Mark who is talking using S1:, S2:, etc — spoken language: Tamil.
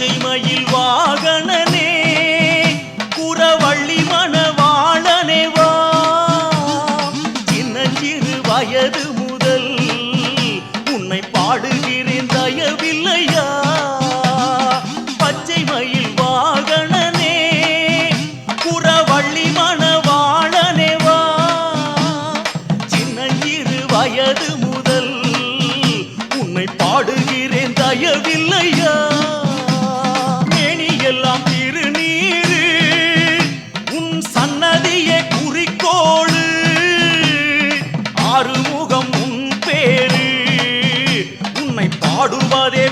S1: பச்சை மயில் வாகனனே குறவள்ளி மணவாளனே வா. சின்ன சிறு வயது முதல் உன்னை பாடுகிறேன் தயவில்லையா? பச்சை மயில் வாகனனே குறவள்ளி மணவாளனே வா. சின்ன சிறு வயது முதல் உன்னை பாடுகிறேன் தயவில்லையா? ஆடுவாரே